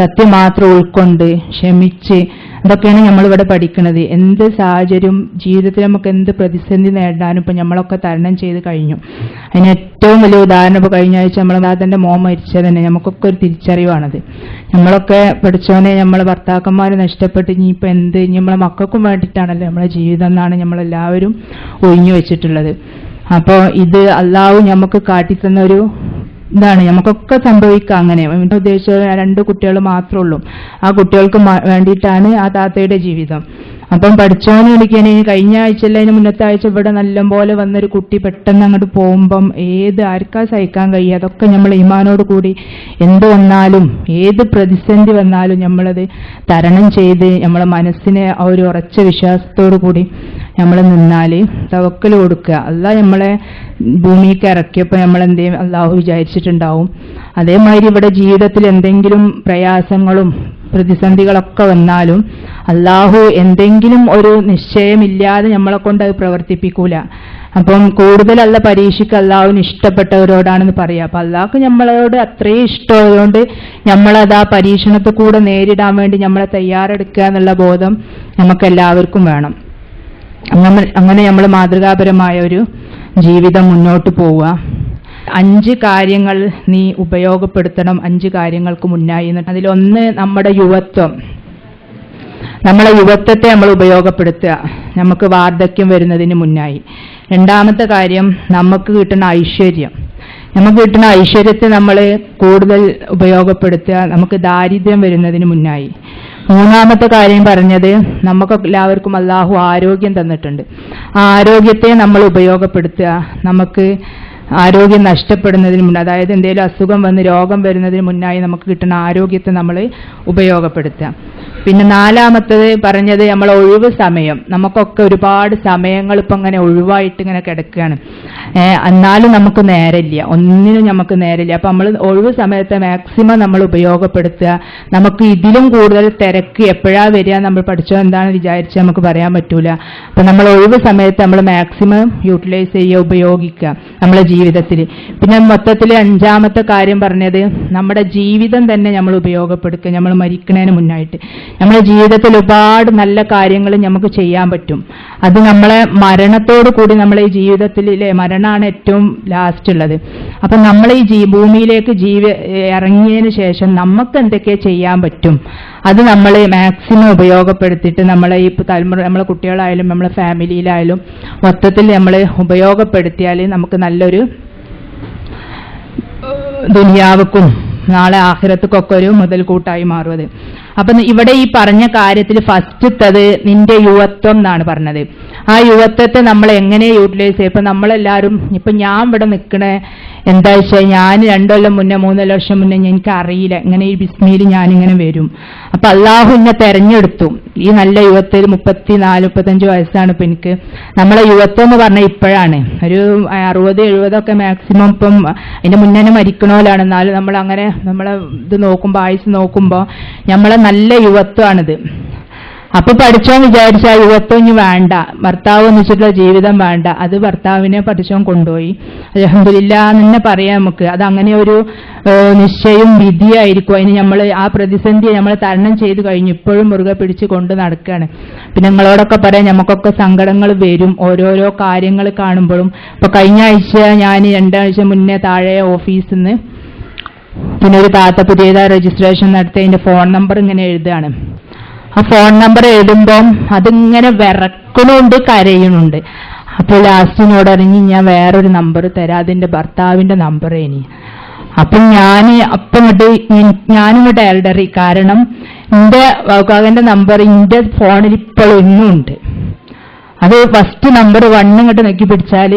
സത്യം മാത്രം ഉൾക്കൊണ്ട് ക്ഷമിച്ച് അതൊക്കെയാണ് നമ്മളിവിടെ പഠിക്കുന്നത് എന്ത് സാഹചര്യം ജീവിതത്തിൽ നമുക്ക് എന്ത് പ്രതിസന്ധി നേടാനും ഇപ്പം നമ്മളൊക്കെ തരണം ചെയ്ത് കഴിഞ്ഞു. അതിന് ഏറ്റവും വലിയ ഉദാഹരണം ഇപ്പോൾ കഴിഞ്ഞ ആഴ്ച നമ്മളെ നാഥന്റെ മോൻ മരിച്ചത് തന്നെ. നമുക്കൊക്കെ ഒരു തിരിച്ചറിവാണത്. നമ്മളൊക്കെ പഠിച്ചവനെ നമ്മളെ ഭർത്താക്കന്മാർ നഷ്ടപ്പെട്ട് ഇനിയിപ്പോൾ എന്ത് നമ്മളെ മക്കൾക്കും വേണ്ടിയിട്ടാണല്ലോ നമ്മളെ ജീവിതം എന്നാണ് നമ്മളെല്ലാവരും ഒഴിഞ്ഞു വെച്ചിട്ടുള്ളത്. അപ്പോൾ ഇത് അള്ളാഹു നമുക്ക് കാട്ടിത്തന്ന ഒരു ഇതാണ്. നമുക്കൊക്കെ സംഭവിക്കാം അങ്ങനെ. ഉദ്ദേശിച്ച രണ്ട് കുട്ടികൾ മാത്രമേ ഉള്ളൂ ആ കുട്ടികൾക്ക് വേണ്ടിയിട്ടാണ് ആ താത്തയുടെ ജീവിതം. അപ്പം പഠിച്ചോന്ന് വിളിക്കാൻ കഴിഞ്ഞ ആഴ്ച അല്ല അതിന് മുന്നത്തെ ആഴ്ച ഇവിടെ നല്ലപോലെ വന്നൊരു കുട്ടി പെട്ടെന്ന് അങ്ങോട്ട് പോകുമ്പം ഏത് ആർക്കാ സഹിക്കാൻ കഴിയുക? അതൊക്കെ നമ്മൾ ഇമാനോട് കൂടി എന്ത് വന്നാലും ഏത് പ്രതിസന്ധി വന്നാലും നമ്മളത് തരണം ചെയ്ത് നമ്മളെ മനസ്സിനെ ആ ഒരു ഉറച്ച വിശ്വാസത്തോടു കൂടി നമ്മൾ നിന്നാൽ തവക്കൽ കൊടുക്കുക. അല്ല നമ്മളെ ഭൂമിക്ക് ഇറക്കിയപ്പോൾ നമ്മൾ എന്തെയും അള്ളാഹു വിചാരിച്ചിട്ടുണ്ടാവും. അതേമാതിരി ഇവിടെ ജീവിതത്തിൽ എന്തെങ്കിലും പ്രയാസങ്ങളും പ്രതിസന്ധികളൊക്കെ വന്നാലും അള്ളാഹു എന്തെങ്കിലും ഒരു നിശ്ചയമില്ലാതെ നമ്മളെ കൊണ്ട് അത് പ്രവർത്തിപ്പിക്കൂല. അപ്പം കൂടുതലല്ല പരീക്ഷയ്ക്ക് അള്ളാഹുവിന് ഇഷ്ടപ്പെട്ടവരോടാണെന്ന് പറയാം. അപ്പൊ അള്ളാഹ്ക്ക് നമ്മളോട് അത്രയും ഇഷ്ടമായതുകൊണ്ട് നമ്മളത് ആ പരീക്ഷണത്തിൽ കൂടെ നേരിടാൻ വേണ്ടി നമ്മളെ തയ്യാറെടുക്കുക എന്നുള്ള ബോധം നമുക്ക് എല്ലാവർക്കും വേണം. അങ്ങനെ നമ്മൾ മാതൃകാപരമായ ഒരു ജീവിതം മുന്നോട്ട് പോവുക. അഞ്ച് കാര്യങ്ങൾ നീ ഉപയോഗപ്പെടുത്തണം അഞ്ച് കാര്യങ്ങൾക്ക് മുന്നായി എന്നിട്ട് അതിലൊന്ന് നമ്മുടെ യുവത്വം. നമ്മളെ യുവത്വത്തെ നമ്മൾ ഉപയോഗപ്പെടുത്തുക. നമുക്ക് വാർദ്ധക്യം വരുന്നതിന് മുന്നായി. രണ്ടാമത്തെ കാര്യം നമുക്ക് കിട്ടുന്ന ഐശ്വര്യം. നമുക്ക് കിട്ടുന്ന ഐശ്വര്യത്തെ നമ്മൾ കൂടുതൽ ഉപയോഗപ്പെടുത്തുക. നമുക്ക് ദാരിദ്ര്യം വരുന്നതിന് മുന്നായി. മൂന്നാമത്തെ കാര്യം പറഞ്ഞത് നമുക്ക് എല്ലാവർക്കും അള്ളാഹു ആരോഗ്യം തന്നിട്ടുണ്ട്. ആ ആരോഗ്യത്തെ നമ്മൾ ഉപയോഗപ്പെടുത്തുക. നമുക്ക് ആരോഗ്യം നഷ്ടപ്പെടുന്നതിന് മുന്നേ അതായത് എന്തെങ്കിലും അസുഖം വന്ന് രോഗം വരുന്നതിന് മുന്നായി നമുക്ക് കിട്ടുന്ന ആരോഗ്യത്തെ നമ്മൾ ഉപയോഗപ്പെടുത്തുക. പിന്നെ നാലാമത്തത് പറഞ്ഞത് നമ്മൾ ഒഴിവ് സമയം. നമുക്കൊക്കെ ഒരുപാട് സമയങ്ങൾ ഇപ്പം ഇങ്ങനെ ഒഴിവായിട്ട് ഇങ്ങനെ കിടക്കുകയാണ്. എന്നാലും നമുക്ക് നേരമില്ല. ഒന്നിനും നമുക്ക് നേരമില്ല. അപ്പം നമ്മൾ ഒഴിവ് സമയത്തെ മാക്സിമം നമ്മൾ ഉപയോഗപ്പെടുത്തുക. നമുക്ക് ഇതിലും കൂടുതൽ തിരക്ക് എപ്പോഴാ വരിക നമ്മൾ പഠിച്ചോ എന്താണ് വിചാരിച്ച് നമുക്ക് പറയാൻ പറ്റൂല. അപ്പം നമ്മൾ ഒഴിവ് സമയത്ത് നമ്മൾ മാക്സിമം യൂട്ടിലൈസ് ചെയ്യുക ഉപയോഗിക്കുക നമ്മളെ ജീവിതത്തിൽ പിന്നെ മൊത്തത്തിൽ അഞ്ചാമത്തെ കാര്യം പറഞ്ഞത് നമ്മുടെ ജീവിതം തന്നെ നമ്മൾ ഉപയോഗപ്പെടുത്തുക. നമ്മൾ മരിക്കുന്നതിന് മുന്നായിട്ട്. നമ്മുടെ ജീവിതത്തിൽ ഒരുപാട് നല്ല കാര്യങ്ങൾ നമുക്ക് ചെയ്യാൻ പറ്റും. അത് നമ്മളെ മരണത്തോട് കൂടി നമ്മളെ ഈ ജീവിതത്തിലെ മരണമാണ് ഏറ്റവും ലാസ്റ്റ് ഉള്ളത്. അപ്പം നമ്മൾ ഈ ജീ ഭൂമിയിലേക്ക് ജീവ ഇറങ്ങിയതിന് ശേഷം നമുക്ക് എന്തൊക്കെ ചെയ്യാൻ പറ്റും? അത് നമ്മൾ മാക്സിമം ഉപയോഗപ്പെടുത്തിയിട്ട് നമ്മളെ ഈ തലമുറ നമ്മളെ കുട്ടികളായാലും നമ്മളെ ഫാമിലിയിലായാലും മൊത്തത്തിൽ നമ്മൾ ഉപയോഗപ്പെടുത്തിയാൽ നമുക്ക് നല്ലൊരു ദുനിയാവക്കും. നാളെ ആഹ്രത്തുക്കൊക്കെ ഒരു മുതൽക്കൂട്ടായി മാറും അത്. അപ്പൊ ഇവിടെ ഈ പറഞ്ഞ കാര്യത്തിൽ ഫസ്റ്റ് ഫസ്റ്റത്തത് നിന്റെ യുവത്വം എന്നാണ് പറഞ്ഞത്. ആ യുവത്വത്തെ നമ്മൾ എങ്ങനെ യൂട്ടിലൈസ് ചെയ്യും ഇപ്പൊ നമ്മളെല്ലാവരും ഇപ്പൊ ഞാൻ ഇവിടെ നിൽക്കണേ എന്താ വെച്ചാൽ ഞാൻ രണ്ടു കൊല്ലം മുന്നേ മൂന്നര വർഷം മുന്നേ എനിക്ക് അറിയില്ല. ഇങ്ങനെ ഈ ബിസ്മിയിൽ ഞാനിങ്ങനെ വരും. അപ്പൊ അള്ളാഹു എന്നെ തെരഞ്ഞെടുത്തു. ഈ നല്ല യുവത്തിൽ മുപ്പത്തി നാല് മുപ്പത്തഞ്ച് വയസ്സാണ് ഇപ്പൊ എനിക്ക്. നമ്മളെ യുവത്വം എന്ന് പറഞ്ഞാൽ ഇപ്പോഴാണ്. ഒരു അറുപത് എഴുപതൊക്കെ മാക്സിമം ഇപ്പം അതിന്റെ മുന്നേ മരിക്കണോലാണ് എന്നാലും നമ്മൾ അങ്ങനെ നമ്മളെ ഇത് നോക്കുമ്പോൾ ആയുസ് നോക്കുമ്പോൾ നമ്മളെ നല്ല യുവത്വമാണിത്. അപ്പൊ പഠിച്ചോ വിചാരിച്ച യുവത്വം ഇനി വേണ്ട. ഭർത്താവ് ഒന്നിച്ചിട്ടുള്ള ജീവിതം വേണ്ട. അത് ഭർത്താവിനെ പഠിച്ചോൻ കൊണ്ടുപോയി. അലഹമില്ല തന്നെ പറയാം നമുക്ക്. അത് അങ്ങനെ ഒരു നിശ്ചയം വിധിയായിരിക്കും. അതിന് നമ്മൾ ആ പ്രതിസന്ധിയെ നമ്മൾ തരണം ചെയ്ത് കഴിഞ്ഞു. ഇപ്പോഴും മുറുകെ പിടിച്ച് കൊണ്ട് നടക്കുകയാണ് പിന്നെ നിങ്ങളോടൊക്കെ പറയാം നമുക്കൊക്കെ സങ്കടങ്ങൾ വരും. ഓരോരോ കാര്യങ്ങൾ കാണുമ്പോഴും. ഇപ്പൊ കഴിഞ്ഞ ആഴ്ച ഞാൻ രണ്ടാഴ്ച മുന്നേ താഴെ ഓഫീസിൽ നിന്ന് പിന്നെ ഒരു താത്ത പുതിയതായി രജിസ്ട്രേഷൻ നടത്തി അതിന്റെ ഫോൺ നമ്പർ ഇങ്ങനെ എഴുതുകയാണ്. ആ ഫോൺ നമ്പർ എഴുതുമ്പം അതിങ്ങനെ വിറക്കണുണ്ട് കരയണുണ്ട്. അപ്പോൾ ലാസ്റ്റിനോട് അറിഞ്ഞ് ഞാൻ വേറൊരു നമ്പർ തരാം അതിന്റെ ഭർത്താവിന്റെ നമ്പർ ഇനി. അപ്പം ഞാൻ അപ്പം ഇങ്ങോട്ട് ഞാനിങ്ങോട്ട് എൽഡറി. കാരണം എന്റെ വകാകന്റെ നമ്പർ എന്റെ ഫോണിൽ ഇപ്പോഴും ഇന്നും ഉണ്ട് അത് ഫസ്റ്റ് നമ്പർ വണ്ണ് ഇങ്ങോട്ട് നോക്കി പിടിച്ചാൽ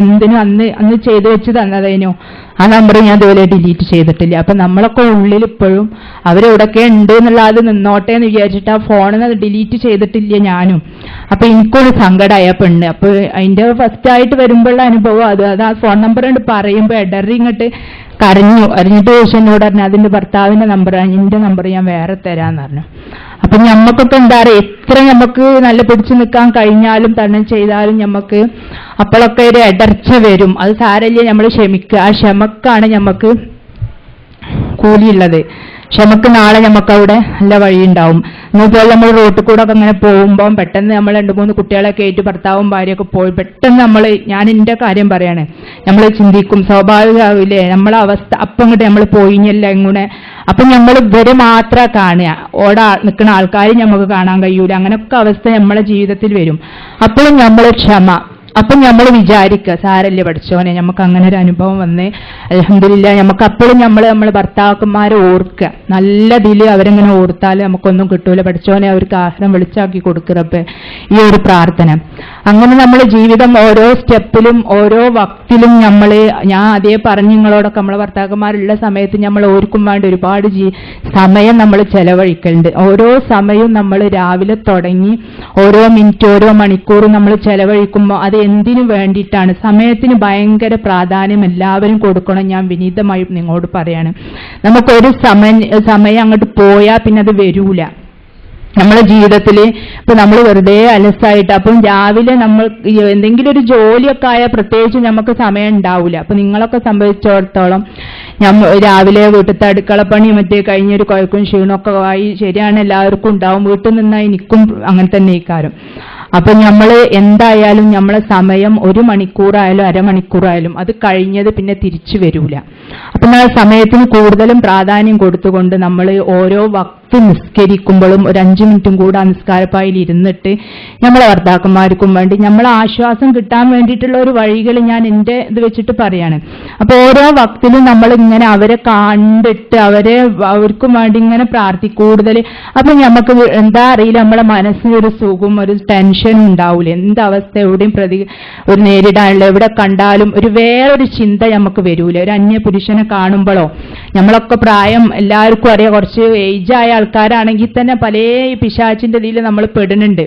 എന്തിനും അന്ന് അന്ന് ചെയ്തു വെച്ച് തന്നതേനു ആ നമ്പർ ഞാൻ ഇതുപോലെ ഡിലീറ്റ് ചെയ്തിട്ടില്ല. അപ്പൊ നമ്മളൊക്കെ ഉള്ളിൽ ഇപ്പോഴും അവരെവിടൊക്കെ ഉണ്ട് എന്നുള്ള അത് നിന്നോട്ടെ എന്ന് വിചാരിച്ചിട്ട് ആ ഫോണിൽ നിന്ന് ഡിലീറ്റ് ചെയ്തിട്ടില്ല ഞാനും. അപ്പൊ എനിക്കൊരു സങ്കടമായ പെണ്ണ്. അപ്പോൾ അതിന്റെ ഫസ്റ്റ് ആയിട്ട് വരുമ്പോഴുള്ള അനുഭവം അത്. അത് ആ ഫോൺ നമ്പർ കൊണ്ട് പറയുമ്പോൾ ഇടറി ഇങ്ങോട്ട് കരഞ്ഞു. അറിഞ്ഞിട്ട് ചോദിച്ചു എന്നോട് പറഞ്ഞു അതിന്റെ ഭർത്താവിന്റെ നമ്പറാണ് എന്റെ നമ്പർ ഞാൻ വേറെ തരാന്ന് പറഞ്ഞു. അപ്പൊ ഞമ്മക്കൊക്കെ എന്താ പറയുക എത്ര നമുക്ക് നല്ല പിടിച്ചു നിൽക്കാൻ കഴിഞ്ഞാലും തന്നെ ചെയ്താലും ഞമ്മക്ക് അപ്പോഴൊക്കെ ഒരു ഇടർച്ച വരും. അത് സാരല്ലേ നമ്മൾ ക്ഷമിക്കുക ആ ക്ഷമക്കാണ് ഞമ്മക്ക് കൂലിയുള്ളത്. ക്ഷമക്ക് നാളെ നമുക്ക് അവിടെ നല്ല വഴിയുണ്ടാവും. ഇന്നുപോലെ നമ്മൾ റോട്ടിൽ കൂടെ ഒക്കെ അങ്ങനെ പോകുമ്പോൾ പെട്ടെന്ന് നമ്മൾ രണ്ട് മൂന്ന് കുട്ടികളെ കയറ്റി ഭർത്താവും ഭാര്യയൊക്കെ പോയി പെട്ടെന്ന് നമ്മൾ ഞാൻ എന്റെ കാര്യം പറയാണ്. നമ്മൾ ചിന്തിക്കും സ്വാഭാവികമാവില്ലേ? നമ്മളെ അവസ്ഥ അപ്പം ഇങ്ങോട്ട് നമ്മൾ പോയിഞ്ഞല്ല ഇങ്ങനെ അപ്പം നമ്മൾ ഇവരെ മാത്രം കാണുക. ഓടെ നിൽക്കുന്ന ആൾക്കാരും നമുക്ക് കാണാൻ കഴിയൂല. അങ്ങനെയൊക്കെ അവസ്ഥ നമ്മളെ ജീവിതത്തിൽ വരും. അപ്പോഴും നമ്മൾ ക്ഷമ. അപ്പം നമ്മൾ വിചാരിക്കുക സാരല്ലേ പഠിച്ചോനെ നമുക്ക് അങ്ങനെ ഒരു അനുഭവം വന്നേ. അലഹമില്ല നമുക്ക് അപ്പോഴും നമ്മൾ നമ്മളെ ഭർത്താക്കന്മാരെ ഓർക്കുക നല്ല ഇതിൽ അവരെങ്ങനെ ഓർത്താൽ നമുക്കൊന്നും കിട്ടൂല. പഠിച്ചോനെ അവർക്ക് ആഹാരം വെളിച്ചാക്കി കൊടുക്കുക ഈ ഒരു പ്രാർത്ഥന. അങ്ങനെ നമ്മൾ ജീവിതം ഓരോ സ്റ്റെപ്പിലും ഓരോ വക്തിലും നമ്മൾ ഞാൻ അതേ പറഞ്ഞു നിങ്ങളോടൊക്കെ നമ്മളെ ഭർത്താക്കന്മാരുള്ള സമയത്ത് നമ്മൾ ഓർക്കും വേണ്ടി ഒരുപാട് ജീ സമയം നമ്മൾ ചെലവഴിക്കലുണ്ട്. ഓരോ സമയവും നമ്മൾ രാവിലെ തുടങ്ങി ഓരോ മിനിറ്റ് ഓരോ മണിക്കൂറും നമ്മൾ ചെലവഴിക്കുമ്പോൾ അത് എന്തിനു വേണ്ടിയിട്ടാണ്? സമയത്തിന് ഭയങ്കര പ്രാധാന്യം എല്ലാവരും കൊടുക്കണം ഞാൻ വിനീതമായി നിങ്ങളോട് പറയാണ്. നമുക്കൊരു സമയം സമയം അങ്ങോട്ട് പോയാൽ പിന്നെ അത് വരൂല. നമ്മളെ ജീവിതത്തിൽ ഇപ്പൊ നമ്മൾ വെറുതെ അലസായിട്ട് അപ്പം രാവിലെ നമ്മൾ എന്തെങ്കിലും ഒരു ജോലിയൊക്കെ ആയാൽ പ്രത്യേകിച്ച് നമുക്ക് സമയം ഉണ്ടാവില്ല അപ്പൊ നിങ്ങളൊക്കെ സംഭവിച്ചിടത്തോളം ഞമ്മ രാവിലെ വീട്ടിലത്തെ അടുക്കളപ്പണി മറ്റേ കഴിഞ്ഞൊരു കുഴക്കും ക്ഷീണമൊക്കെ ആയി ശരിയാണ് എല്ലാവർക്കും ഉണ്ടാവും. വീട്ടിൽ നിന്നായി നിൽക്കും അങ്ങനെ തന്നെ ഇക്കാരം അപ്പൊ നമ്മൾ എന്തായാലും നമ്മളെ സമയം ഒരു മണിക്കൂറായാലും അരമണിക്കൂറായാലും അത് കഴിഞ്ഞത് പിന്നെ തിരിച്ചു വരൂല. അപ്പൊ നമ്മൾ സമയത്തിന് കൂടുതലും പ്രാധാന്യം കൊടുത്തുകൊണ്ട് നമ്മൾ ഓരോ വക്ത് നിസ്കരിക്കുമ്പോഴും ഒരു അഞ്ചു മിനിറ്റും കൂടെ ആ നിസ്കാരപ്പായിൽ ഇരുന്നിട്ട് നമ്മളെ ഭർത്താക്കന്മാർക്കും വേണ്ടി നമ്മളെ ആശ്വാസം കിട്ടാൻ വേണ്ടിയിട്ടുള്ള ഒരു വഴികൾ ഞാൻ എന്റെ ഇത് വെച്ചിട്ട് പറയാണ്. അപ്പൊ ഓരോ വക്തിലും നമ്മൾ ഇങ്ങനെ അവരെ കണ്ടിട്ട് അവരെ അവർക്കും വേണ്ടി ഇങ്ങനെ പ്രാർത്ഥി കൂടുതൽ. അപ്പൊ നമുക്ക് എന്താ അറിയില്ല നമ്മളെ മനസ്സിനൊരു സുഖം ഒരു ടെൻഷൻ ഉണ്ടാവില്ല എന്ത് അവസ്ഥ എവിടെയും പ്രതി ഒരു നേരിടാനുള്ള എവിടെ കണ്ടാലും ഒരു വേറൊരു ചിന്ത നമുക്ക് വരൂല. ഒരു അന്യ പുരുഷനെ കാണുമ്പോഴോ നമ്മളൊക്കെ പ്രായം എല്ലാവർക്കും അറിയാം. കുറച്ച് ഏജായ ആൾക്കാരാണെങ്കിൽ തന്നെ പല പിശാച്ചിന്റെ ഇതിൽ നമ്മൾ പെടുന്നുണ്ട്.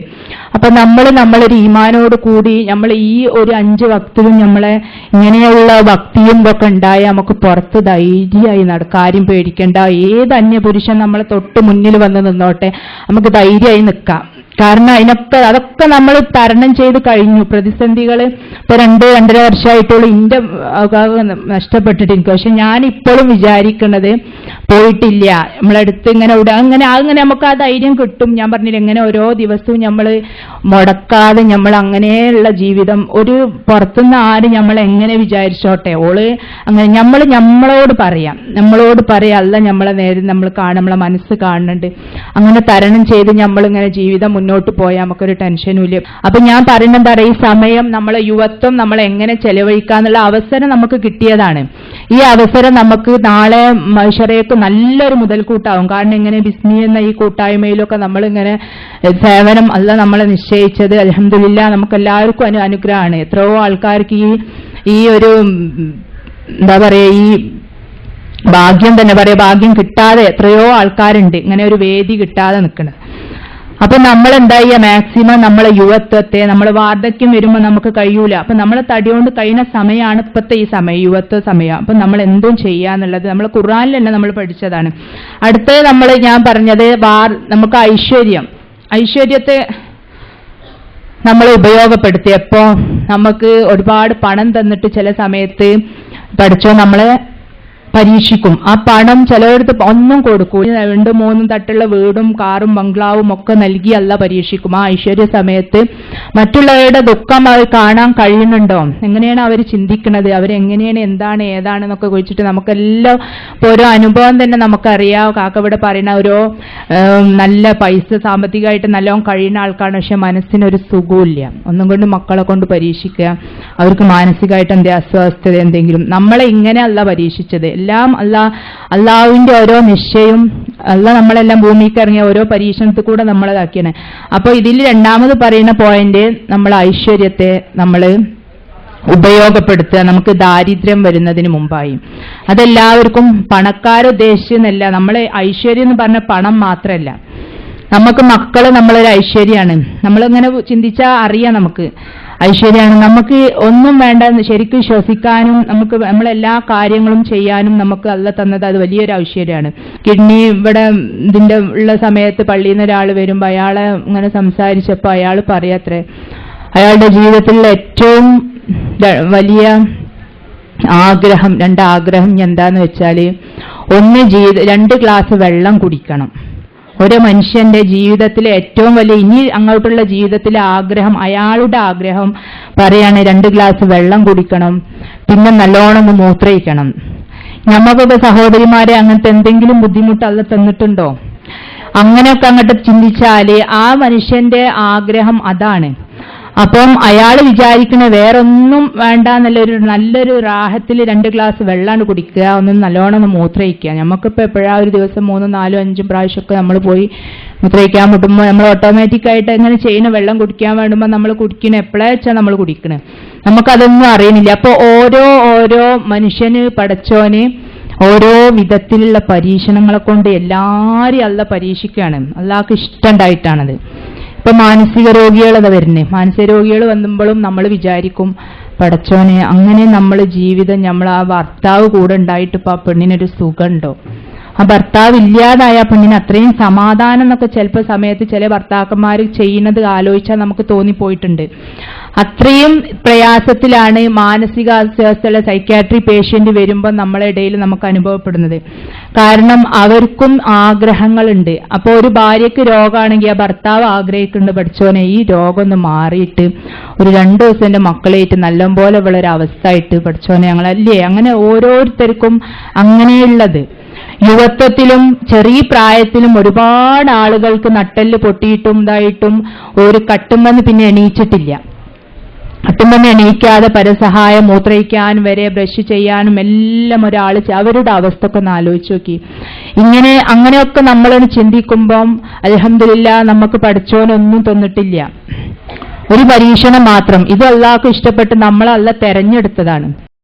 അപ്പൊ നമ്മൾ നമ്മളൊരു ഈമാനോട് കൂടി നമ്മൾ ഈ ഒരു അഞ്ച് ഭക്തിയും നമ്മളെ ഇങ്ങനെയുള്ള ഭക്തിയും ഒക്കെ ഉണ്ടായ നമുക്ക് പുറത്ത് ധൈര്യമായി നടക്കാം ആരും പേടിക്കണ്ട. ഏത് അന്യപുരുഷൻ നമ്മളെ തൊട്ട് മുന്നിൽ വന്ന് നിന്നോട്ടെ നമുക്ക് ധൈര്യമായി നിൽക്കാം. കാരണം അതിനൊക്കെ അതൊക്കെ നമ്മൾ തരണം ചെയ്ത് കഴിഞ്ഞു. പ്രതിസന്ധികൾ ഇപ്പൊ രണ്ട് രണ്ടര വർഷമായിട്ടുള്ള ഇന്റെ നഷ്ടപ്പെട്ടിട്ട് എനിക്ക് പക്ഷെ ഞാൻ ഇപ്പോഴും വിചാരിക്കുന്നത് പോയിട്ടില്ല. നമ്മളടുത്ത് ഇങ്ങനെ വിടുക അങ്ങനെ അങ്ങനെ നമുക്ക് ആ ധൈര്യം കിട്ടും. ഞാൻ പറഞ്ഞില്ല എങ്ങനെ ഓരോ ദിവസവും നമ്മൾ മുടക്കാതെ നമ്മൾ അങ്ങനെയുള്ള ജീവിതം ഒരു പുറത്തുനിന്ന് ആര് നമ്മൾ എങ്ങനെ വിചാരിച്ചോട്ടെ? ഓൾ അങ്ങനെ നമ്മൾ നമ്മളോട് പറയാം. നമ്മളോട് പറയാം അല്ല നമ്മളെ നേരം നമ്മൾ കാണും നമ്മളെ മനസ്സ് കാണുന്നുണ്ട്. അങ്ങനെ തരണം ചെയ്ത് നമ്മളിങ്ങനെ ജീവിതം മുന്നോട്ട് പോയാൽ നമുക്കൊരു ടെൻഷനും ഇല്ല. അപ്പൊ ഞാൻ പറയുന്നത് പറയുക ഈ സമയം നമ്മളെ യുവത്വം നമ്മൾ എങ്ങനെ ചെലവഴിക്കാന്നുള്ള അവസരം നമുക്ക് കിട്ടിയതാണ്. ഈ അവസരം നമുക്ക് നാളെ മനുഷ്യരേക്ക് നല്ലൊരു മുതൽക്കൂട്ടാവും. കാരണം ഇങ്ങനെ ബിസ്മി എന്ന ഈ കൂട്ടായ്മയിലൊക്കെ നമ്മളിങ്ങനെ സേവനം അല്ല നമ്മളെ നിശ്ചയിച്ചത്. അലഹമില്ല നമുക്ക് എല്ലാവർക്കും അനു അനുഗ്രഹമാണ്. എത്രയോ ആൾക്കാർക്ക് ഈ ഈ ഒരു എന്താ പറയുക ഈ ഭാഗ്യം തന്നെ പറയാം ഭാഗ്യം കിട്ടാതെ എത്രയോ ആൾക്കാരുണ്ട്. ഇങ്ങനെ ഒരു വേദി കിട്ടാതെ നിൽക്കുന്നത് അപ്പൊ നമ്മൾ എന്താ ചെയ്യുക മാക്സിമം നമ്മളെ യുവത്വത്തെ നമ്മളെ വാർദ്ധക്യം വരുമ്പോൾ നമുക്ക് കഴിയൂല. അപ്പൊ നമ്മളെ തടിയോണ്ട് കഴിയുന്ന സമയമാണ് ഇപ്പത്തെ ഈ സമയം യുവത്വ സമയം. അപ്പൊ നമ്മൾ എന്തും ചെയ്യാന്നുള്ളത് നമ്മൾ ഖുറാനിലല്ല നമ്മൾ പഠിച്ചതാണ്. അടുത്തത് നമ്മൾ ഞാൻ പറഞ്ഞത് വാർ നമുക്ക് ഐശ്വര്യം. ഐശ്വര്യത്തെ നമ്മൾ ഉപയോഗപ്പെടുത്തിയപ്പോ നമുക്ക് ഒരുപാട് പണം തന്നിട്ട് ചില സമയത്ത് പഠിച്ചോ നമ്മളെ പരീക്ഷിക്കും. ആ പണം ചിലയിടത്ത് ഒന്നും കൊടുക്കൂ രണ്ടും മൂന്നും തട്ടുള്ള വീടും കാറും ബംഗ്ലാവും ഒക്കെ നൽകി അല്ല പരീക്ഷിക്കും. ആ ഐശ്വര്യ സമയത്ത് മറ്റുള്ളവരുടെ ദുഃഖം അവർ കാണാൻ കഴിയുന്നുണ്ടോ? എങ്ങനെയാണ് അവർ ചിന്തിക്കുന്നത്? അവരെങ്ങനെയാണ് എന്താണ്? ഏതാണെന്നൊക്കെ കുറിച്ചിട്ട് നമുക്കെല്ലാം ഓരോ അനുഭവം തന്നെ നമുക്കറിയാം. കാക്ക ഇവിടെ പറയുന്ന ഓരോ നല്ല പൈസ സാമ്പത്തികമായിട്ട് നല്ലോണം കഴിയുന്ന ആൾക്കാണ് പക്ഷെ മനസ്സിനൊരു സുഖമില്ല ഒന്നും കൊണ്ട് മക്കളെ കൊണ്ട് പരീക്ഷിക്കുക. അവർക്ക് മാനസികമായിട്ട് എന്തേ അസ്വസ്ഥത എന്തെങ്കിലും. നമ്മളെ ഇങ്ങനെയല്ല പരീക്ഷിച്ചത്. എല്ലാം അല്ലാ അള്ളാഹുവിന്റെ ഓരോ നിശ്ചയം അല്ല നമ്മളെല്ലാം ഭൂമിക്ക് ഇറങ്ങിയ ഓരോ പരീക്ഷണത്തിൽ കൂടെ നമ്മളതാക്കിയാണ്. അപ്പോൾ ഇതിൽ രണ്ടാമത് പറയുന്ന പോയിന്റ് നമ്മൾ ഐശ്വര്യത്തെ നമ്മൾ ഉപയോഗപ്പെടുത്തുക നമുക്ക് ദാരിദ്ര്യം വരുന്നതിന് മുമ്പായി. അതെല്ലാവർക്കും പണക്കാരുദ്ദേശിച്ചെന്നല്ല നമ്മളെ ഐശ്വര്യം എന്ന് പറഞ്ഞ പണം മാത്രമല്ല. നമുക്ക് മക്കൾ നമ്മളൊരു ഐശ്വര്യമാണ്. നമ്മളിങ്ങനെ ചിന്തിച്ചാൽ അറിയാം നമുക്ക്. ഐശ്വര്യമാണ് നമുക്ക് ഒന്നും വേണ്ട ശരിക്കും ശ്വസിക്കാനും നമുക്ക് നമ്മളെല്ലാ കാര്യങ്ങളും ചെയ്യാനും നമുക്ക് അല്ല തന്നത് അത് വലിയൊരു ഐശ്വര്യമാണ് കിഡ്നി ഇവിടെ ഇതിന്റെ ഉള്ള സമയത്ത് പള്ളിയിൽ നിന്ന് ഒരാൾ വരുമ്പോൾ അയാളെ ഇങ്ങനെ സംസാരിച്ചപ്പോൾ അയാൾ പറയാത്രേ അയാളുടെ ജീവിതത്തിലുള്ള ഏറ്റവും വലിയ ആഗ്രഹം രണ്ട് ആഗ്രഹം എന്താന്ന് വെച്ചാൽ ഒന്ന് ജീവിത രണ്ട് ഗ്ലാസ് വെള്ളം കുടിക്കണം. ഒരു മനുഷ്യന്റെ ജീവിതത്തിലെ ഏറ്റവും വലിയ ഇനി അങ്ങോട്ടുള്ള ജീവിതത്തിലെ ആഗ്രഹം അയാളുടെ ആഗ്രഹം പറയാണ് രണ്ട് ഗ്ലാസ് വെള്ളം കുടിക്കണം പിന്നെ നല്ലോണം ഒന്ന് മൂത്രയിക്കണം. ഞമ്മക്കൊക്കെ സഹോദരിമാരെ അങ്ങനത്തെ എന്തെങ്കിലും ബുദ്ധിമുട്ട് അല്ല തന്നിട്ടുണ്ടോ? അങ്ങനെയൊക്കെ അങ്ങോട്ട് ചിന്തിച്ചാൽ ആ മനുഷ്യന്റെ ആഗ്രഹം അതാണ്. അപ്പം അയാൾ വിചാരിക്കണ വേറൊന്നും വേണ്ട എന്നുള്ളൊരു നല്ലൊരു റാഹത്തിൽ രണ്ട് ഗ്ലാസ് വെള്ളമാണ് കുടിക്കുക ഒന്ന് നല്ലോണം ഒന്ന് മൂത്രയിക്കുക. നമുക്കിപ്പോൾ എപ്പോഴാ ഒരു ദിവസം മൂന്നും നാലും അഞ്ചും പ്രാവശ്യമൊക്കെ നമ്മൾ പോയി മൂത്രയിക്കാൻ മുട്ടുമ്പോൾ നമ്മൾ ഓട്ടോമാറ്റിക് ആയിട്ട് എങ്ങനെ ചെയ്യുന്ന വെള്ളം കുടിക്കാൻ വേണ്ടുമ്പോൾ നമ്മൾ കുടിക്കണ എപ്പോഴാച്ചാ നമ്മൾ കുടിക്കണേ? നമുക്കതൊന്നും അറിയണില്ല അപ്പോൾ ഓരോ ഓരോ മനുഷ്യന് പടച്ചോന് ഓരോ വിധത്തിലുള്ള പരീക്ഷണങ്ങളെ കൊണ്ട് എല്ലാവരെയും അല്ല പരീക്ഷിക്കുകയാണ്. അല്ലാക്ക് ഇഷ്ടമുണ്ടായിട്ടാണത് ഇപ്പൊ മാനസിക രോഗികളത് വരുന്നേ? മാനസിക രോഗികൾ വന്നുമ്പോഴും നമ്മൾ വിചാരിക്കും പടച്ചോനെ അങ്ങനെ നമ്മൾ ജീവിതം നമ്മൾ ആ ഭർത്താവ് കൂടെ ഉണ്ടായിട്ട് ഇപ്പൊ ആ പെണ്ണിനൊരു സുഖമുണ്ടോ ആ ഭർത്താവ് ഇല്ലാതായ പെണ്ണിന് അത്രയും സമാധാനം എന്നൊക്കെ ചിലപ്പോൾ സമയത്ത് ചില ഭർത്താക്കന്മാർ ചെയ്യുന്നത് ആലോചിച്ചാൽ നമുക്ക് തോന്നിപ്പോയിട്ടുണ്ട്. അത്രയും പ്രയാസത്തിലാണ് മാനസികാസ്വസ്ഥയുള്ള സൈക്യാട്രി പേഷ്യന്റ് വരുമ്പോൾ നമ്മളെ ഇടയിൽ നമുക്ക് അനുഭവപ്പെടുന്നത്. കാരണം അവർക്കും ആഗ്രഹങ്ങളുണ്ട്. അപ്പോൾ ഒരു ഭാര്യയ്ക്ക് രോഗമാണെങ്കിൽ ആ ഭർത്താവ് ആഗ്രഹിക്കുന്നുണ്ട് പഠിച്ചോനെ ഈ രോഗം ഒന്ന് മാറിയിട്ട് ഒരു രണ്ടു ദിവസം എന്റെ മക്കളെയിട്ട് നല്ലപോലെ ഉള്ള ഒരു അവസ്ഥ ആയിട്ട് പഠിച്ചോനെ ഞങ്ങളല്ലേ? അങ്ങനെ ഓരോരുത്തർക്കും അങ്ങനെയുള്ളത്. യുവത്വത്തിലും ചെറിയ പ്രായത്തിലും ഒരുപാട് ആളുകൾക്ക് നട്ടെല്ല് പൊട്ടിയിട്ടും ഇതായിട്ടും ഒരു കട്ടുമെന്ന് പിന്നെ എണീച്ചിട്ടില്ല. കട്ടുമെന്ന് എണീക്കാതെ പരസഹായം മൂത്രയിക്കാനും വരെ ബ്രഷ് ചെയ്യാനും എല്ലാം ഒരാൾ അവരുടെ അവസ്ഥ ഒക്കെ ഒന്ന് ആലോചിച്ച് നോക്കി. ഇങ്ങനെ അങ്ങനെയൊക്കെ നമ്മളൊന്ന് ചിന്തിക്കുമ്പം അലഹമില്ല നമുക്ക് പഠിച്ചോനൊന്നും തന്നിട്ടില്ല. ഒരു പരീക്ഷണം മാത്രം. ഇത് അള്ളാഹ്ക്ക് ഇഷ്ടപ്പെട്ട് നമ്മളല്ല തെരഞ്ഞെടുത്തതാണ്.